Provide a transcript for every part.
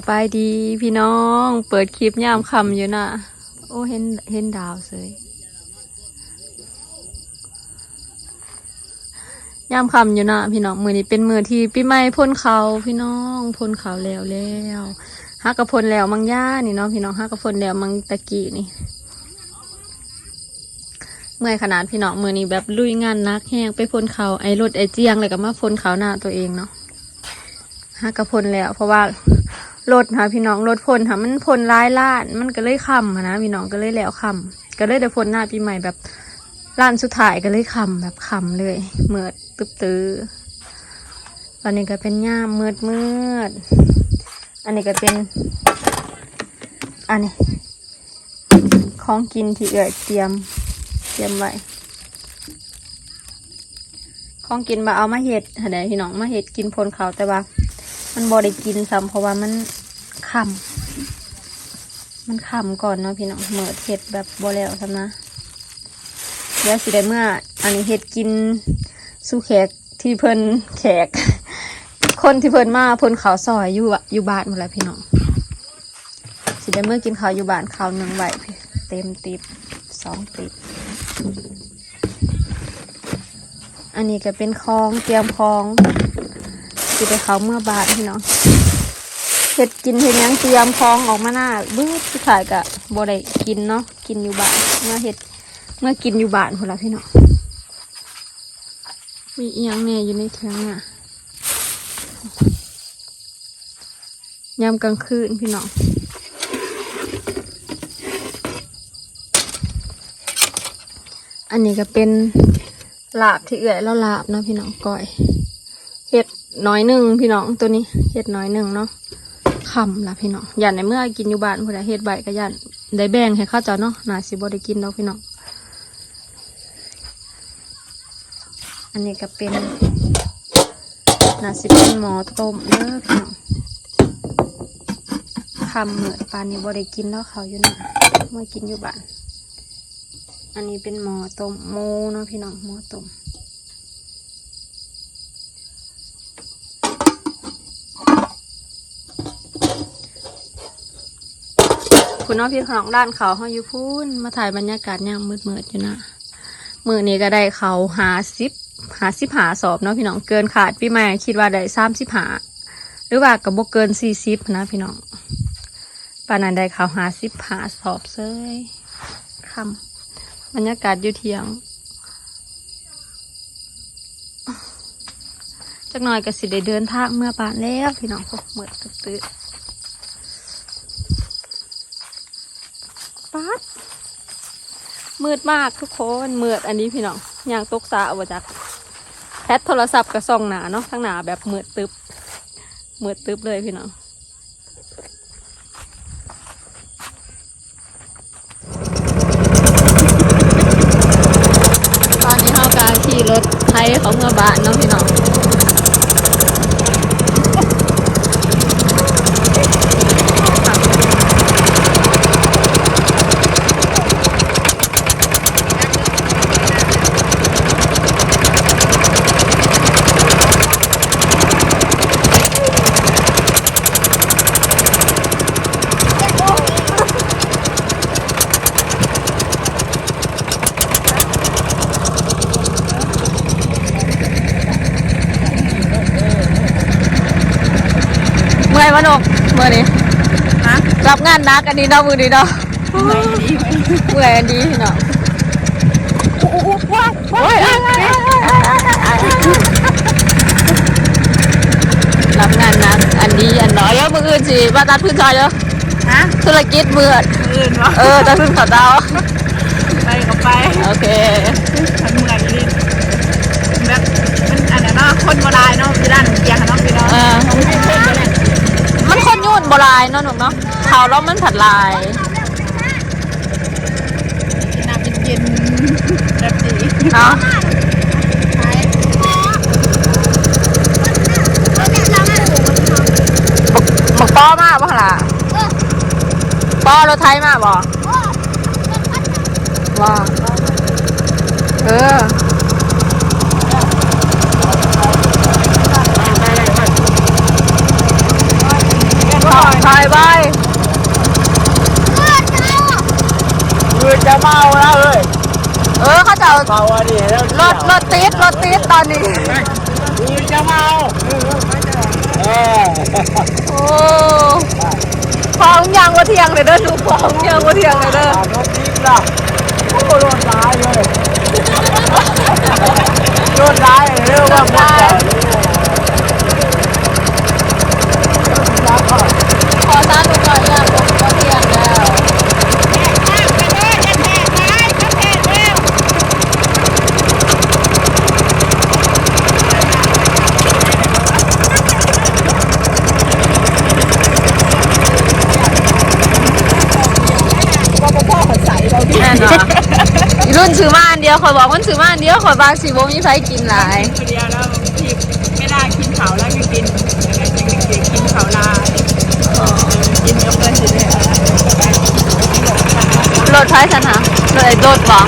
สบายดีพี่น้อง เปิดคลิปยามคำอยู่น่ะ โอ้เห็นเห็นดาวเสยยามคำอยู่นะพี่น้องมือนี้เป็นมือที่พี่ไม่พ่นเขาพี่น้องพ่นเขาแล้วแล้วฮักกระพลแล้วมังย่านี่เนาะพี่น้องฮักกระพลแล้วมังตะกี้นี่เมื่อยขนาดพี่น้องมือนี้แบบลุยงานนักแห้งไปพ่นเขาไอ้รถไอ้เจียงเลยก็มาพ่นเขาหน้าตัวเองเนาะฮักกระพลแล้ว เพราะว่า รถค่ะพี่น้องรถพ่นค่ะมันพ่นร้ายล้าน มันก็เลยคำนะพี่น้องก็เลยแล้วคำก็เลยได้พ่นหน้าปีใหม่แบบล้านสุดท้ายก็เลยคำแบบคำเลยเมือดตึบตื้อตอนนี้ก็เป็นย่ามมืดมืดอันนี้ก็เป็น อันนี้ของกินที่เอ่ยเตรียมเตรียมไว้ของกินมาเอามาเห็ดหาได้พี่น้องมาเห็ดกินพลเขาแต่ว่า มันบอได้กินซ้ำเพราะว่ามัน คำมันคำก่อนเนาะพี่น้องเหมือเห็ดแบบบอแล้วซ้ำนะเดี๋ยวสิได้เมื่อ อันนี้เห็ดกินสู้แขกที่เพิ่นแขก คนที่เพิ่นมาเพิ่นเขาซอยอยู่อะยู่บ้านหมดแล้วพี่น้องสิได้เมื่อกินข้าวอยู่บ้านข้าวหนึ่งไหวเต็มติบสองติบอันนี้ก็เป็นคลองเตรียมคลองสิไปเขาเมื่อบาทพี่น้อง เห็ดกินเห็ดยังเตรียมคลองออกมาหน้าบื้อที่ขายกะบ่ได้กินเนาะกินอยู่บ้านเมื่อเห็ดเมื่อกินอยู่บ้านคนละพี่เน้องมีเอียงแน่อยู่ในเทียงน่ะยามกลางคืนพี่น้องอันนี้ก็เป็นลาบที่เอื่อยแล้วลาบเนาะพี่น้องก้อยเห็ดน้อยหนึ่งพี่น้องตัวนี้เห็ดน้อยหนึ่งเนาะ คำละพี่น้องยันในเมื่อกินอยู่บ้านพอได้เห็ดใบก็ยันได้แบ่งให้ข้าเจ้าเนาะนาสิบ่ได้กินดอกพี่น้องอันนี้ก็เป็นนาสิเป็นหมอต้มเด้อพี่น้องคำเหมือนปานนี้บ่ได้กินแล้วเขาอยู่นะเมื่อกินอยู่บ้าน อันนี้เป็นหมอต้มหมูเนาะพี่น้องหมอต้ม คุณน้องพี่ของด้านเขาเขาอยู่พูนมาถ่ายบรรยากาศยามมืดๆอยู่นะมือนี้ก็ได้เขาหาสิบหาสิบหาสอบเนาะพี่น้องเกินขาดพี่ใหม่คิดว่าได้สามสิบหาหรือว่ากับบเกินสี่สิบนะพี่น้องปานนั้นได้เขาหาสิบหาสอบเซยคำบรรยากาศอยู่เทียงจักหน่อยก็สิได้เดินทางเมื่อป่านแล้วพี่น้องพวกเหมือดตึ๊ตื้อปัด มืดมากทุกคนมืดอันนี้พี่น้องยางตกสาเอาจากแพทโทรศัพท์กับซองหนาเนาะทั้งหนาแบบมืดตึบมืดตึบเลยพี่น้องตอนนี้เขากำลังขี่รถไทยของเมื่อบานเนาะพี่น้อง เมื่อยวะนกเมื่อนี้ฮะรับงานหนักอันนี้เนาะมือนี้เนาะไม่ดีไหมเมื่อยอันนี้พี่น้องว้าวโอ้ยเอ้ยเอ้ยเอ้ยเอ้ยเอ้ยเอ้ยรับงานหนักอันนี้อันน้อยเยอะมืออื่นสิมาตัดพื้นซอยเยอะฮะธุรกิจมืดอื่นวะเออตัดพื้นเขาดาวไปก็ไปโอเคฉันเมื่อยดิแบบมันอันนั้นเนาะคนโบราณเนาะพี่ด้านเกียงเนาะพี่น้อง เออ มันคนยุ่นโบราณเนาะหนุ่มเนาะเขาแล้วมันผัดลายน้ำเย็นๆแบบนี้เนาะหมกป้อมากป่ะล่ะป้อรถไทยมากบ่ว่าเออ เขาถ่ายไว้คือจะเมาแล้วเฮ้ยเออเขาจะเอาเมาอันนี้แล้วรถรถติดรถติดตอนนี้คือจะเมาเออโอ้พองยางว่าเที่ยงเลยเด้อดูพองยางว่าเที่ยงเลยเด้อตามรถติ๊กล่ะโอ้รถร้ายเลยรถร้ายเร็วมากมากขอตาดูก่อนยางว่าเที่ยงแล้ว พ่อเขาใส่เรา แน่นอนอีรุ่นซื้อมาอันเดียว ขอยบอกมันซื้อมาอันเดียวขอยบางสีวงมีไฟกินหลายคนเดียวแล้วที่ไม่ได้กินเขาแล้วก็กินแล้วก็กินกินเขาลายกินเยอะเกินสิเลยรถไฟสันหารถไอ้โดดบอก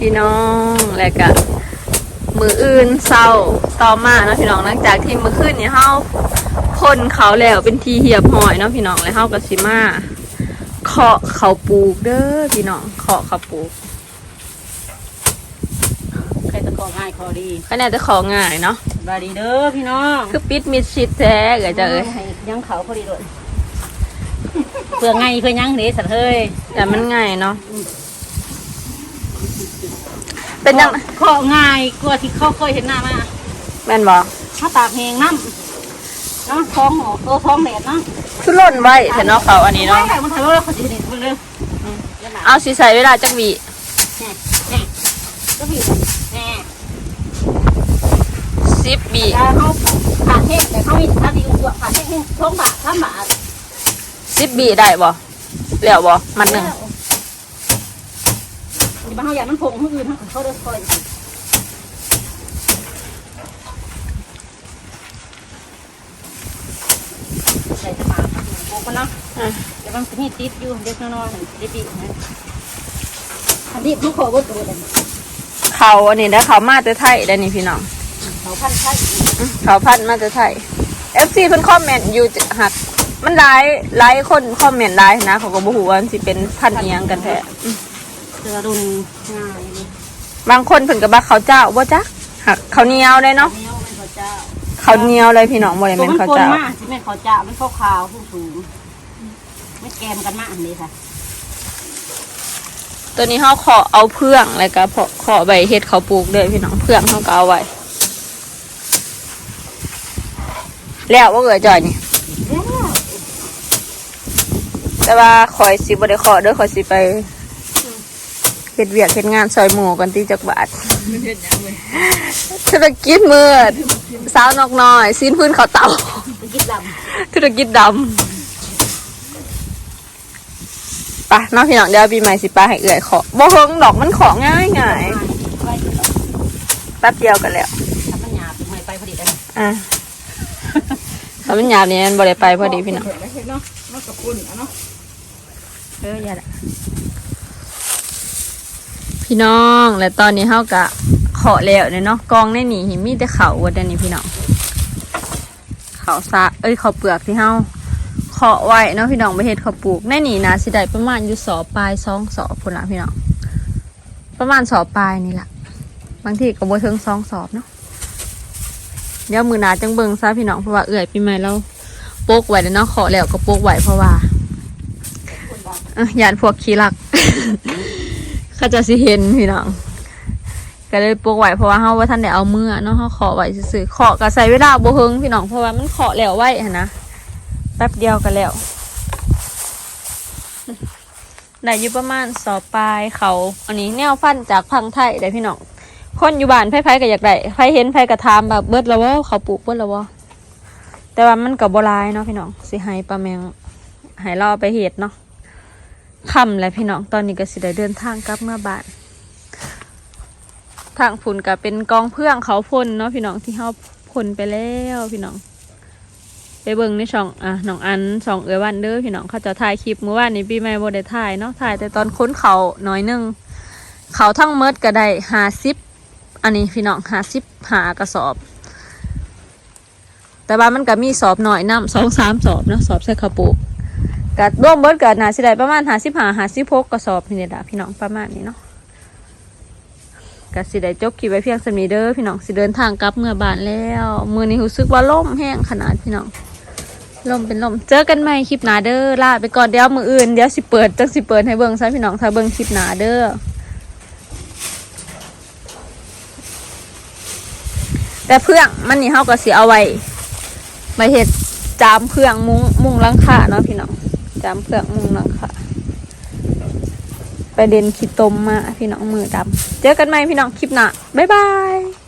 พี่น้องแล้วก็มืออื่นเศร้าต่อมาเนาะพี่น้องหลังจากที่มือคืนนี้เฮาพ่นเขาแล้วเป็นทีเหียบหอยเนาะพี่น้องแล้วเฮากับสิมาเคาะเขาปลูกเด้อพี่น้องเคาะเขาปลูกใครตะกอง่ายคอดีก็น่าจะของง่ายเนาะบายดีเด้อพี่น้องคือปิดมิดชิดแท้เอ๋ยจะเอ้ยให้ยังเขาพอดีด้วยเพื่อไงเพื่อยังเด้สัตว์เฮ้ยแต่มันง่ายเนาะ เป็นยังข้อง่ายกว่าที่เขาเคยเห็นหน้ามาแม่นบอกถ้าตากแหงน้ำเนาะท้องหอตัวท้องแดดเนาะคือล่นไว้แต่เนาะเขาอันนี้เนาะไม่ได้มันถ่ายว่าเขาจะเห็นมันเลยเอาสิใส่เวลาจักวีแน่ก็ผิดแน่สิบวีแล้วเขาขาดแห้งแต่เขามีถ้าดีกว่าขาดแห้งท้องบาทท้องบาทสิบวีได้บ่แล้วบ่มันหนึ่ง บาอยางมันผงคนอื่นเขาเดินคอยใส่สปาโบกันเนาะเดี๋ยวมันจะมีติดอยู่เด็กน้อยๆเด็กดีนะอันนี้ทุกคนก็ตัวเลยเขาอันนี้ได้เขามาแต่ไทยได้นี่พี่น้องเขาพันใช่อื้อเขาพันมาแต่ไทย FC เพิ่นคอมเมนต์อยู่หักมันหลายหลายคนคอมเมนต์หลายนะเขาก็บ่ฮู้ว่ามันสิเป็นพันธุ์อียังกันแท้ อื้อเสือรุนง่ายเลยบางคนเพิ่นก็ว่าเขาวเจ้าบ่จักหักเขาวเหนียวเลยเนาะเนี้ยเป็นข้าวเจ้าเขาวเหนียวเลยพี่น้องบ่ได้ตัวแม่นมันเขาวคนเจ้ามากที่แม่ข้าวเจ้ามันขาวขาวสูงสูงไม่แกมกันมากอันนี้ค่ะตัวนี้เฮาขอเอาเพื่องแล้วก็พอขอใบเฮ็ดเขาวปลูกเด้อพี่น้องเพื่องเฮาก็เอาไว้แล้วบ่เอ่ยจ่อยนี่ แต่ว่าคอยสิบ่ได้ขอเด้อคอยสิไป เฮ็ดเวียกเฮ็ดงานซอยหมู่กันที่จักบาทธุรกิจมืดสาวนอกน้อยซีนพื้นเขาวเต่าไปกินดธุรกิจดำไปะน้องพี่น้องเดี๋ยวปีใหม่สิไปให้เอื่อยขอบ่เฮิงดอกมันของง่ายง่ายำไว้กินดอกแป๊บเดียวกันแล้วทำมันหยาบไม่ไปพอดีเลยอะถ้ามันหยาบเนี่ยมันบ่ได้ไปพอดีพี่น้องเห็นไหมเห็นเนาะมันกับปุ่นอะเนาะเอออย่าละ พี่น้อง และตอนนี้เฮากะขอแล้วเนี่ยเนาะกองในนี่หิมีแต่เขาวัดนนี้พี่น้องเขาซาเอ้ยเขาเปลือกที่เฮาขอไว้เนาะพี่น้องไปเฮ็ดเขาปลูกในนี่นะสิได้ประมาณอยู่สอบปลายสองสอบพุ่นละพี่น้องประมาณสอบปลายนี่แหละบางทีก็บ่ถึงสองสอบเนาะเดี๋ยวมือหนาจังเบิงซะพี่น้องเพราะว่าเอื่อยปีใหม่เราโปกไว้แล้วเนาะขอแล้วก็โปกไหวเพราะว่าอ้อยานพวกขี้รัก เขาจะสิเห็นพี่น้องก็เลยปลูกไว้เพราะว่าเฮาว่าท่านได้เอามือเนาะเฮาขอไว้ซื่อๆขอก็ใส่เวลาบ่เฮิงพี่น้องเพราะว่ามันขอแล้วไว้หั่นนะแป๊บเดียวก็แล้วได้อยู่ประมาณสอบปลายเขาอันนี้แนวฟันจากพังไทยได้พี่น้องคนอยู่บ้านไผๆก็อยากได้ไผเห็นไผก็ถามแบบเบิดแล้วว่าเขาปลูกเบิดแล้วว่าแต่ว่ามันก็บ่หลายเนาะพี่น้องสิให้ปลาแมงให้เรอไปเฮ็ดเนาะ คำแล้วพี่น้องตอนนี้ก็สิได้เดินทางกลับเมื่อบ้านทางฝุ่นก็เป็นกองเพื่องเขาพ่นเนาะพี่น้องที่เขาพ่นไปแล้วพี่น้อง ไปเบิ่งในช่องอะน้องอันช่องเอ๋ยวันเด้อพี่น้องเขาจะถ่ายคลิปเมื่อวานนี้ปีใหม่บ่ได้ถ่ายเนาะถ่ายแต่ตอนค้นเขาหน่อยหนึงเขาทั้งเมดก็ได้ห้าสิบอันนี้พี่น้องห้าสิบหากระสอบ แต่ว่ามันก็มีสอบหน่อยน้ำสองสามสอบเนาะสอบใส่ข้าวปลูก กัดร่วมเบิดกัน่าสิได้ประมาณหาสิบหาหาสิบหกกระสอบนี่แหละพี่น้องประมาณนี้เนาะกัสิได้จบคลิปไว้เพียงสำนีเด้อพี่น้องสิเดินทางกลับเมื่อบานแล้วมือนี้รู้สึกว่าล่มแห้งขนาดพี่น้องลมเป็นลมเจอกันใหม่คลิปหนาเด้อลาไปก่อนเดี๋ยวมืออื่นเดี๋ยวสิเปิดจังสิเปิดให้เบิ่งซะพี่น้องถ้าเบิ่งคลิปหนาเด้อแต่เพื่องมันนี่เฮาก็สิเอาไว้ไว้เฮ็ดจามเพื่องมุงมุงลังคาเนาะพี่น้อง จำเปลือกมุงหลังค่ะ ประเด็นขี้ตมมาพี่น้องมือดำเจอกันไหมพี่น้องคลิปหน้าบ๊ายบาย